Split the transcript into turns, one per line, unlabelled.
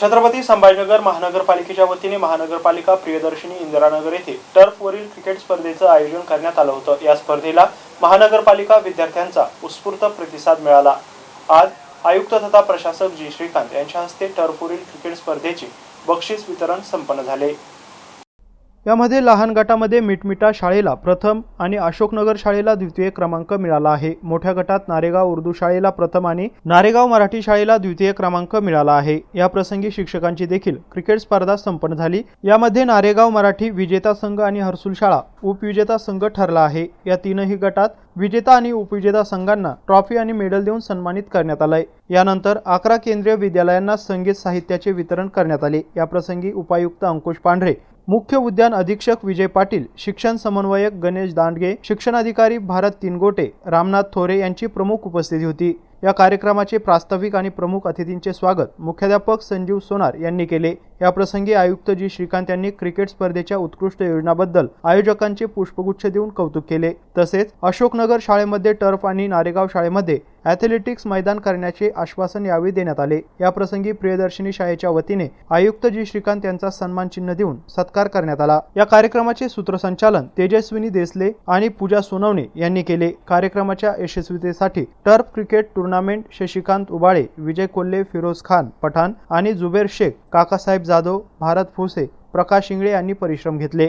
छत्रपती संभाजीनगर महानगरपालिकेच्या वतीने महानगरपालिका प्रियदर्शनी इंदिरानगर येथे टर्फवरील क्रिकेट स्पर्धेचं आयोजन करण्यात आलं होतं. या स्पर्धेला महानगरपालिका विद्यार्थ्यांचा उत्स्फूर्त प्रतिसाद मिळाला. आज आयुक्त तथा प्रशासक जी. श्रीकांत यांच्या हस्ते टर्फवरील क्रिकेट स्पर्धेचे बक्षीस वितरण संपन्न झाले. यामध्ये लहान गटामध्ये मिटमिटा शाळेला प्रथम आणि अशोकनगर शाळेला द्वितीय क्रमांक मिळाला आहे. मोठ्या गटात नारेगाव उर्दू शाळेला प्रथम आणि नारेगाव मराठी शाळेला द्वितीय क्रमांक मिळाला आहे. या प्रसंगी शिक्षकांची देखील क्रिकेट स्पर्धा संपन्न झाली. यामध्ये नारेगाव मराठी विजेता संघ आणि हर्सुल शाळा उपविजेता संघ ठरला आहे. या तीनही गटात विजेता आणि उपविजेता संघांना ट्रॉफी आणि मेडल देऊन सन्मानित करण्यात आलंय. यानंतर अकरा केंद्रीय विद्यालयांना संगीत साहित्याचे वितरण करण्यात आले. या प्रसंगी उपायुक्त अंकुश पांढरे मुख्य उद्यान अधीक्षक विजय पाटील शिक्षण समन्वयक गणेश दांडगे शिक्षणाधिकारी भारत तिनगोटे रामनाथ थोरे यांची प्रमुख उपस्थिती होती. या कार्यक्रमाचे प्रास्ताविक आणि प्रमुख अतिथींचे स्वागत मुख्याध्यापक संजीव सोनार यांनी केले. या प्रसंगी आयुक्त जी श्रीकांत यांनी क्रिकेट स्पर्धेच्या उत्कृष्ट योजनाबद्दल आयोजकांचे पुष्पगुच्छ देऊन कौतुक केले. तसेच अशोकनगर शाळेमध्ये टर्फ आणि नारेगाव शाळेमध्ये ॲथलेटिक्स मैदान करण्याचे आश्वासन यावेळी देण्यात आले. याप्रसंगी प्रियदर्शनी शाळेच्या वतीने आयुक्त जी. श्रीकांत यांचा सन्मान चिन्ह देऊन सत्कार करण्यात आला. या कार्यक्रमाचे सूत्रसंचालन तेजस्विनी देसले आणि पूजा सोनवणे यांनी केले. कार्यक्रमाच्या यशस्वीतेसाठी turf cricket tournament Shashikant Ubale Vijay Kolhe Firoz Khan Pathan आणि जुबेर शेख काकासाहेब जाधव भारत फुसे प्रकाश इंगळे यांनी परिश्रम घेतले.